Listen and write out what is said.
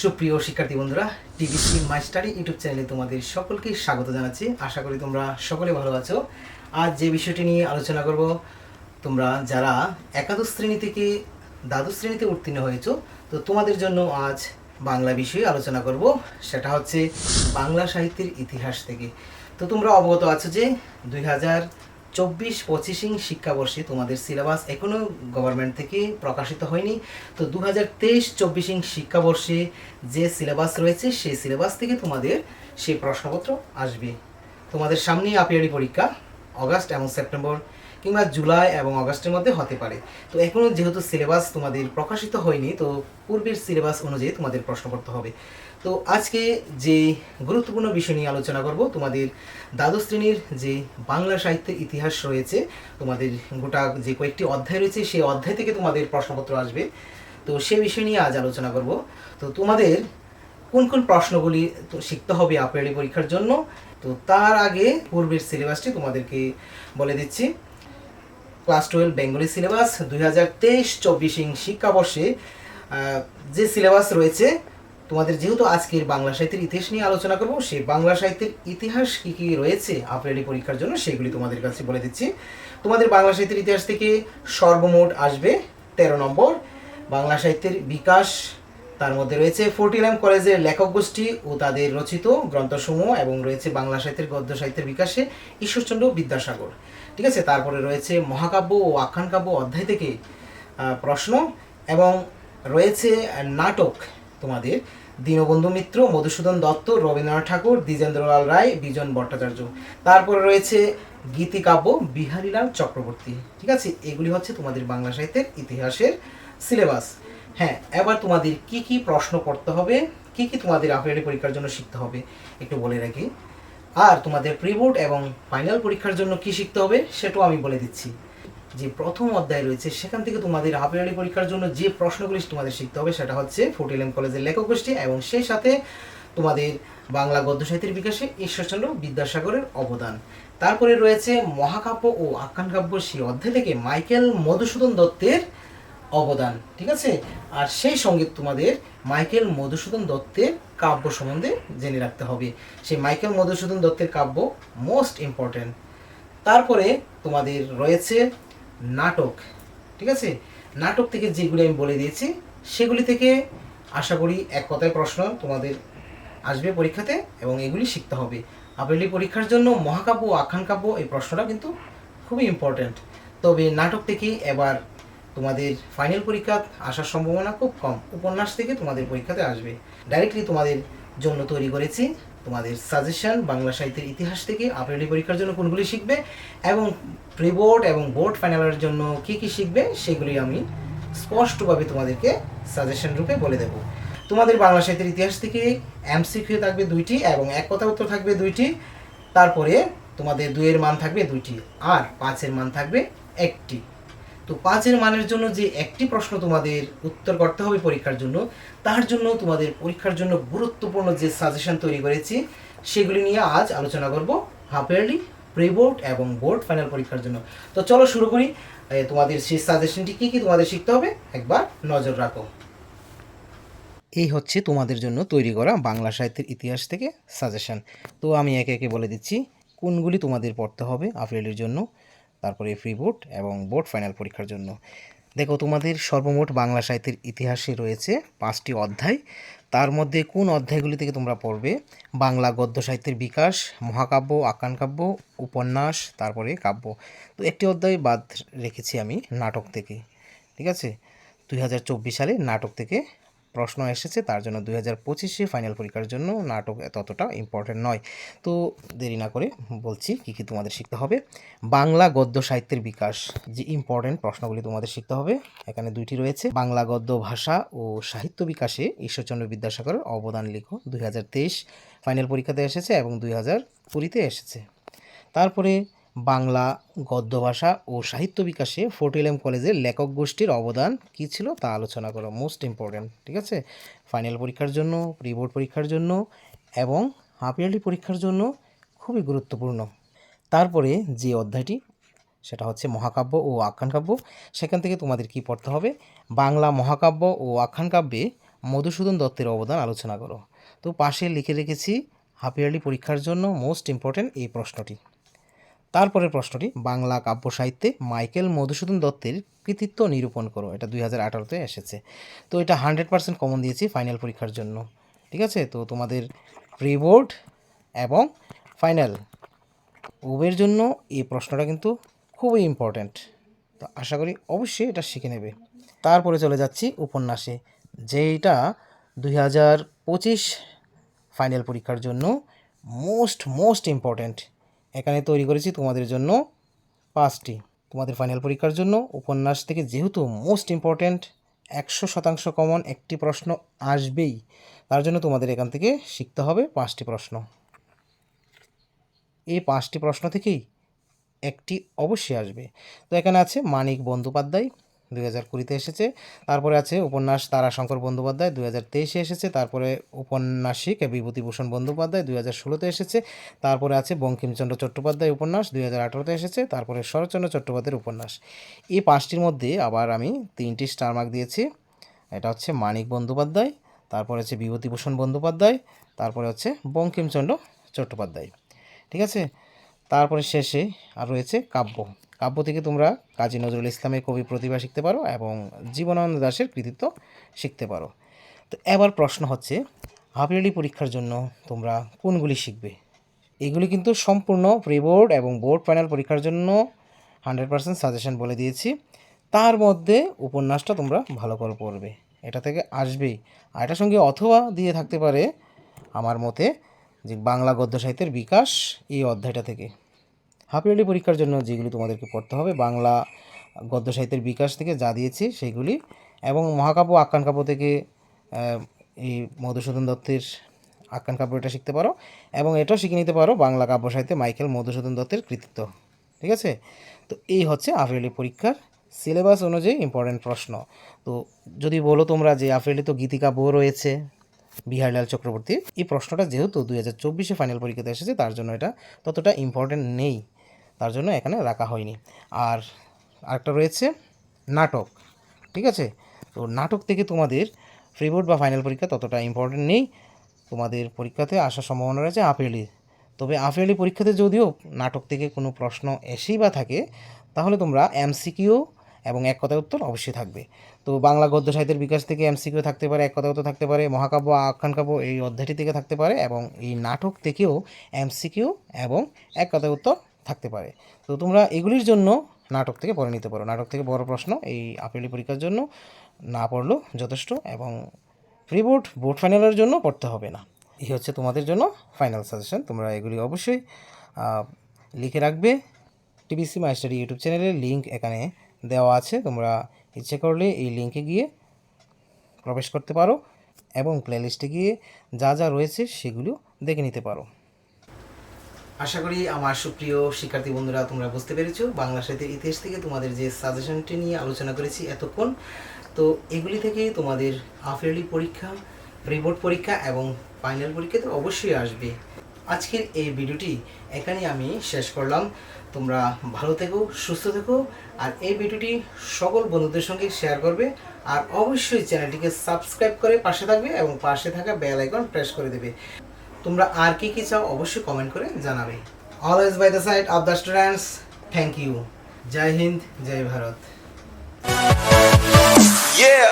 সুপ্রিয় শিক্ষার্থী বন্ধুরা, টিভিসি মাই স্টাডি ইউটিউব চ্যানেলে তোমাদের সকলকে স্বাগত জানাচ্ছি। আশা করি তোমরা সকলে ভালো আছো। আজ যে বিষয়টি নিয়ে আলোচনা করব, তোমরা যারা একাদশ শ্রেণি থেকে দ্বাদশ শ্রেণীতে উত্তীর্ণ হয়েছো, তো তোমাদের জন্য আজ বাংলা বিষয়ে আলোচনা করব। সেটা হচ্ছে বাংলা সাহিত্যের ইতিহাস থেকে। তো তোমরা অবগত আছো যে দুই হাজার চব্বিশ পঁচিশিং শিক্ষাবর্ষে তোমাদের সিলেবাস এখনও গভর্নমেন্ট থেকে প্রকাশিত হয়নি। তো দু হাজার তেইশ চব্বিশিং শিক্ষাবর্ষে যে সিলেবাস রয়েছে, সেই সিলেবাস থেকে তোমাদের সেই প্রশ্নপত্র আসবে। তোমাদের সামনেই আপিয়ারি পরীক্ষা অগাস্ট এবং সেপ্টেম্বর কিংবা জুলাই এবং অগাস্টের মধ্যে হতে পারে। তো এখনও যেহেতু সিলেবাস তোমাদের প্রকাশিত হয়নি, তো পূর্বের সিলেবাস অনুযায়ী তোমাদের প্রশ্নপত্র হবে। তো আজকে যে গুরুত্বপূর্ণ বিষয় নিয়ে আলোচনা করব, তোমাদের দ্বাদশ শ্রেণির যে বাংলা সাহিত্যের ইতিহাস রয়েছে, তোমাদের গোটা যে কয়েকটি অধ্যায় রয়েছে, সেই অধ্যায় থেকে তোমাদের প্রশ্নপত্র আসবে। তো সে বিষয় নিয়ে আজ আলোচনা করব। তো তোমাদের কোন কোন প্রশ্নগুলি তো শিখতে হবে আপিয়ারি পরীক্ষার জন্য, তো তার আগে পূর্বের সিলেবাসটি তোমাদেরকে বলে দিচ্ছি। ক্লাস টুয়েলভ বেঙ্গলি সিলেবাস দুই হাজার তেইশ চব্বিশ ইং শিক্ষাবর্ষে যে সিলেবাস রয়েছে, তোমাদের যেহেতু আজকের বাংলা সাহিত্যের ইতিহাস নিয়ে আলোচনা করব সেই বাংলা সাহিত্যের ইতিহাস কী কী রয়েছে আপ্রেলি পরীক্ষার জন্য সেগুলি তোমাদের কাছে বলে দিচ্ছি। তোমাদের বাংলা সাহিত্যের ইতিহাস থেকে সর্বমোট আসবে তেরো নম্বর। বাংলা সাহিত্যের বিকাশ, তার মধ্যে রয়েছে ফোর্টিলাম কলেজের লেখক গোষ্ঠী ও তাদের রচিত গ্রন্থসমূহ এবং রয়েছে বাংলা সাহিত্যের গদ্য সাহিত্যের বিকাশে ঈশ্বরচন্দ্র বিদ্যাসাগর। ঠিক আছে? তারপরে রয়েছে মহাকাব্য ও আখ্যান কাব্য অধ্যায় থেকে প্রশ্ন এবং রয়েছে নাটক তোমাদের। দীনবন্ধু মিত্র, মধুসূদন দত্ত, রবীন্দ্রনাথ ঠাকুর, দ্বিজেন্দ্রলাল রায়, বিজন ভট্টাচার্য। তারপরে রয়েছে গীতিকাব্য বিহারীলাল চক্রবর্তী। ঠিক আছে? এগুলি হচ্ছে তোমাদের বাংলা সাহিত্যের ইতিহাসের সিলেবাস। হ্যাঁ এবার তোমাদের কি কি প্রশ্ন করতে হবে, কি কি তোমাদের আপিয়ারি পরীক্ষার জন্য শিখতে হবে, একটু বলে রাখি। আর তোমাদের প্রিবোর্ড এবং ফাইনাল পরীক্ষার জন্য কি শিখতে হবে সেটাও আমি বলে দিচ্ছি। যে প্রথম অধ্যায় রয়েছে, সেখান থেকে তোমাদের হাফিয়ারি পরীক্ষার জন্য যে প্রশ্নগুলি তোমাদের শিখতে হবে সেটা হচ্ছে ফোর্টিলেম কলেজের লেখক গোষ্ঠী এবং সেই সাথে তোমাদের বাংলা গদ্য সাহিত্যের বিকাশে ঈশ্বরচন্দ্র বিদ্যাসাগরের অবদান। তারপরে রয়েছে মহাকাব্য ও আখ্যান কাব্য সেই অধ্যায় থেকে মাইকেল মধুসূদন দত্তের অবদান, ঠিক আছে? আর সেই সঙ্গে তোমাদের মাইকেল মধুসূদন দত্তের কাব্য সম্বন্ধে জেনে রাখতে হবে। সেই মাইকেল মধুসূদন দত্তের কাব্য মোস্ট ইম্পর্ট্যান্ট তারপরে তোমাদের রয়েছে নাটক, ঠিক আছে? নাটক থেকে যেগুলি আমি বলে দিয়েছি, সেগুলি থেকে আশা করি এক কথায় প্রশ্ন তোমাদের আসবে পরীক্ষাতে এবং এগুলি শিখতে হবে। আবেলি পরীক্ষার জন্য মহাকাব্য আখ্যান কাব্য এই প্রশ্নটা কিন্তু খুবই ইম্পর্ট্যান্ট তবে নাটক থেকে এবার তোমাদের ফাইনাল পরীক্ষা আসার সম্ভাবনা খুব কম। উপন্যাস থেকে তোমাদের পরীক্ষাতে আসবে। ডাইরেক্টলি তোমাদের জন্য তৈরি করেছি। তোমাদের সাজেশন বাংলা সাহিত্যের ইতিহাস থেকে আপ্রেলি পরীক্ষার জন্য কোনগুলি শিখবে এবং প্রি বোর্ড এবং বোর্ড ফাইনালের জন্য কি কি শিখবে সেগুলি আমি স্পষ্টভাবে তোমাদেরকে সাজেশন রূপে বলে দেব। তোমাদের বাংলা সাহিত্যের ইতিহাস থেকে এমসিকিউ থাকবে দুইটি এবং এক কথা উত্তর থাকবে দুইটি। তারপরে তোমাদের দুইয়ের মান থাকবে দুইটি। আর পাঁচের মান থাকবে একটি। তো পাঁচের মানের জন্য যে একটি প্রশ্ন তোমাদের উত্তর করতে হবে পরীক্ষার জন্য, তার জন্য তোমাদের পরীক্ষার জন্য গুরুত্বপূর্ণ যে সাজেশন তৈরি করেছি, সেগুলি নিয়ে আজ আলোচনা করব হাফ ইয়ারলি প্রি বোর্ড এবং বোর্ড ফাইনাল পরীক্ষার জন্য। তো চলো শুরু করি। তোমাদের সেই সাজেশনটি কী কী তোমাদের শিখতে হবে, একবার নজর রাখো। এই হচ্ছে তোমাদের জন্য তৈরি করা বাংলা সাহিত্যের ইতিহাস থেকে সাজেশন তো আমি একে একে বলে দিচ্ছি, কোনগুলি তোমাদের পড়তে হবে আফ্রিলের জন্য। তারপরে ফ্রি বোর্ড এবং বোর্ড ফাইনাল পরীক্ষার জন্য। দেখো, তোমাদের সর্বমোট বাংলা সাহিত্যের ইতিহাসে রয়েছে পাঁচটি অধ্যায়। তার মধ্যে কোন অধ্যায়গুলি থেকে তোমরা পড়বে? বাংলা গদ্য সাহিত্যের বিকাশ, মহাকাব্য আখ্যান কাব্য উপন্যাস, তারপরে কাব্য। তো একটি অধ্যায় বাদ রেখেছি আমি, নাটক থেকে। ঠিক আছে? দুই হাজার চব্বিশ সালে নাটক থেকে প্রশ্ন এসেছে, তার জন্য দুই হাজার পঁচিশে ফাইনাল পরীক্ষার জন্য নাটক ততটা ইম্পর্টেন্ট নয়। তো দেরি না করে বলছি কী কী তোমাদের শিখতে হবে। বাংলা গদ্য সাহিত্যের বিকাশ, যে ইম্পর্টেন্ট প্রশ্নগুলি তোমাদের শিখতে হবে, এখানে দুইটি রয়েছে। বাংলা গদ্য ভাষা ও সাহিত্য বিকাশে ঈশ্বরচন্দ্র বিদ্যাসাগরের অবদান লিখো, দুই হাজার তেইশ ফাইনাল পরীক্ষাতে এসেছে এবং দুই হাজার কুড়িতে এসেছে। তারপরে বাংলা, গদ্য ভাষা ও সাহিত্য বিকাশে ফোর্টিলেম কলেজের লেখক গোষ্ঠীর অবদান কী ছিল তা আলোচনা করো মোস্ট ইম্পর্ট্যান্ট ঠিক আছে? ফাইনাল পরীক্ষার জন্য প্রি বোর্ড পরীক্ষার জন্য এবং হাফ ইয়ারলি পরীক্ষার জন্য খুবই গুরুত্বপূর্ণ। তারপরে যে অধ্যায়টি, সেটা হচ্ছে মহাকাব্য ও আখ্যান কাব্য সেখান থেকে তোমাদের কি পড়তে হবে? বাংলা মহাকাব্য ও আখ্যান কাব্যে মধুসূদন দত্তের অবদান আলোচনা করো। তো পাশে লিখে রেখেছি হাফ ইয়ারলি পরীক্ষার জন্য মোস্ট ইম্পর্ট্যান্ট এই প্রশ্নটি। তারপরের প্রশ্নটি, বাংলা কাব্য সাহিত্যে মাইকেল মধুসূদন দত্তের কৃতিত্ব নিরূপণ করো। এটা দুই হাজার আঠারোতে এসেছে। তো এটা হান্ড্রেড পার্সেন্ট কমন দিয়েছি ফাইনাল পরীক্ষার জন্য। ঠিক আছে? তো তোমাদের প্রি বোর্ড এবং ফাইনাল উভয়ের জন্য এই প্রশ্নটা কিন্তু খুবই ইম্পর্ট্যান্ট তো আশা করি অবশ্যই এটা শিখে নেবে। তারপরে চলে যাচ্ছি উপন্যাসে, যেইটা দুই হাজার পঁচিশ ফাইনাল পরীক্ষার জন্য মোস্ট মোস্ট ইম্পর্ট্যান্ট এখানে তৈরি করেছি তোমাদের জন্য পাঁচটি। তোমাদের ফাইনাল পরীক্ষার জন্য উপন্যাস থেকে যেহেতু মোস্ট ইম্পর্ট্যান্ট একশো শতাংশ কমন একটি প্রশ্ন আসবেই, তার জন্য তোমাদের এখান থেকে শিখতে হবে পাঁচটি প্রশ্ন। এই পাঁচটি প্রশ্ন থেকেই একটি অবশ্যই আসবে। তো এখানে আছে মানিক বন্দ্যোপাধ্যায় দুই হাজার কুড়িতে এসেছে। তারপরে আছে উপন্যাস তারাশঙ্কর বন্দ্যোপাধ্যায়, দুই হাজার তেইশে এসেছে। তারপরে উপন্যাসিক বিভূতিভূষণ বন্দ্যোপাধ্যায়, দুই হাজার ষোলোতে এসেছে। তারপরে আছে বঙ্কিমচন্দ্র চট্টোপাধ্যায় উপন্যাস, দুই হাজার আঠারোতে এসেছে। তারপরে শরৎচন্দ্র চট্টোপাধ্যায়ের উপন্যাস। এই পাঁচটির মধ্যে আবার আমি তিনটি স্টার মার্ক দিয়েছি। এটা হচ্ছে মানিক বন্দ্যোপাধ্যায়, তারপরে হচ্ছে বিভূতিভূষণ বন্দ্যোপাধ্যায়, তারপরে হচ্ছে বঙ্কিমচন্দ্র চট্টোপাধ্যায়। ঠিক আছে? তারপরে শেষে আর রয়েছে কাব্য। কাব্য থেকে তোমরা কাজী নজরুল ইসলামের কবি প্রতিভা শিখতে পারো এবং জীবনানন্দ দাশের কৃতিত্ব শিখতে পারো। তো এবার প্রশ্ন হচ্ছে হাফ ইয়ারলি পরীক্ষার জন্য তোমরা কোনগুলি শিখবে? এগুলি কিন্তু সম্পূর্ণ প্রি বোর্ড এবং বোর্ড ফাইনাল পরীক্ষার জন্য হান্ড্রেড পার্সেন্ট সাজেশন বলে দিয়েছি। তার মধ্যে উপন্যাসটা তোমরা ভালো করে পড়বে। এটা থেকে আসবেই। আর এটার সঙ্গে অথবা দিয়ে থাকতে পারে আমার মতে যে বাংলা গদ্য সাহিত্যের বিকাশ এই অধ্যায়টা থেকে। হাফ ইয়ারলি পরীক্ষার জন্য যেগুলি তোমাদেরকে পড়তে হবে, বাংলা, গদ্য সাহিত্যের বিকাশ থেকে যা দিয়েছি সেগুলি এবং মহাকাব্য, আখ্যান কাব্য থেকে এই মধুসূদন দত্তের আখ্যান কাব্য এটা শিখতে পারো এবং এটাও শিখে নিতে পারো বাংলা কাব্য সাহিত্যে মাইকেল মধুসূদন দত্তের কৃতিত্ব, ঠিক আছে? তো এই হচ্ছে হাফ ইয়ারলি পরীক্ষার সিলেবাস অনুযায়ী ইম্পর্টেন্ট প্রশ্ন। তো যদি বলো তোমরা যে হাফ ইয়ারলি তো গীতিকাব্য রয়েছে, বিহারলাল চক্রবর্তী, এই প্রশ্নটা যেহেতু দুই হাজার চব্বিশে ফাইনাল পরীক্ষাতে এসেছে, তার জন্য এটা ততটা ইম্পর্টেন্ট নেই। তার জন্য এখানে রাখা হয়নি। আর আরেকটা রয়েছে নাটক, ঠিক আছে? তো নাটক থেকে তোমাদের ফ্রি বোর্ড বা ফাইনাল পরীক্ষা ততটা ইম্পর্টেন্ট নেই। তোমাদের পরীক্ষাতে আসার সম্ভাবনা রয়েছে আফেলি তবে আফেলি পরীক্ষাতে যদিও নাটক থেকে কোনো প্রশ্ন এসেই বা থাকে, তাহলে তোমরা এমসিকিউ এবং এক কথায় উত্তর অবশ্যই থাকবে। তো বাংলা গদ্য সাহিত্যের বিকাশ থেকে এমসিকিউ থাকতে পারে, এক কথায় উত্তর থাকতে পারে, মহাকাব্য, আখ্যান কাব্য এই অধ্যায়টি থেকে থাকতে পারে এবং এই নাটক থেকেও এমসিকিউ এবং এক কথায় উত্তর থাকতে পারে। তো তোমরা এগুলির জন্য নাটক থেকে পড়ে নিতে পারো। নাটক থেকে বড় প্রশ্ন, এই আপিলি পরীক্ষার জন্য না পড়লেও যথেষ্ট এবং প্রি বোর্ড বোর্ড ফাইনালের জন্য পড়তে হবে না। এই হচ্ছে তোমাদের জন্য ফাইনাল সাজেশন। তোমরা এগুলি অবশ্যই লিখে রাখবে। টিবিসি মাস্টারি ইউটিউব চ্যানেলের লিঙ্ক এখানে দেওয়া আছে। তোমরা ইচ্ছে করলে এই লিঙ্কে গিয়ে প্রবেশ করতে পারো এবং প্লেলিস্টে গিয়ে যা যা রয়েছে সেগুলো দেখে নিতে পারো। আশা করি আমার সুপ্রিয় শিক্ষার্থী বন্ধুরা, তোমরা বুঝতে পেরেছ বাংলা সাহিত্যের ইতিহাস থেকে তোমাদের যে সাজেশনটি নিয়ে আলোচনা করেছি এতক্ষণ। তো এগুলি থেকে তোমাদের হাফ ইয়ারলি পরীক্ষা প্রিবোর্ড পরীক্ষা এবং ফাইনাল পরীক্ষা তো অবশ্যই আসবে। আজকের এই ভিডিওটি এখানে আমি শেষ করলাম। তোমরা ভালো থেকো, সুস্থ থেকো, আর এই ভিডিওটি সকল বন্ধুদের সঙ্গে শেয়ার করবে। আর অবশ্যই চ্যানেলটিকে সাবস্ক্রাইব করে পাশে থাকবে এবং পাশে থাকা বেল আইকন প্রেস করে দেবে। তোমরা আর কি কি চাও অবশ্যই কমেন্ট করে জানাবে। Always by the side of the students thank you জয় হিন্দ জয় ভারত Yeah.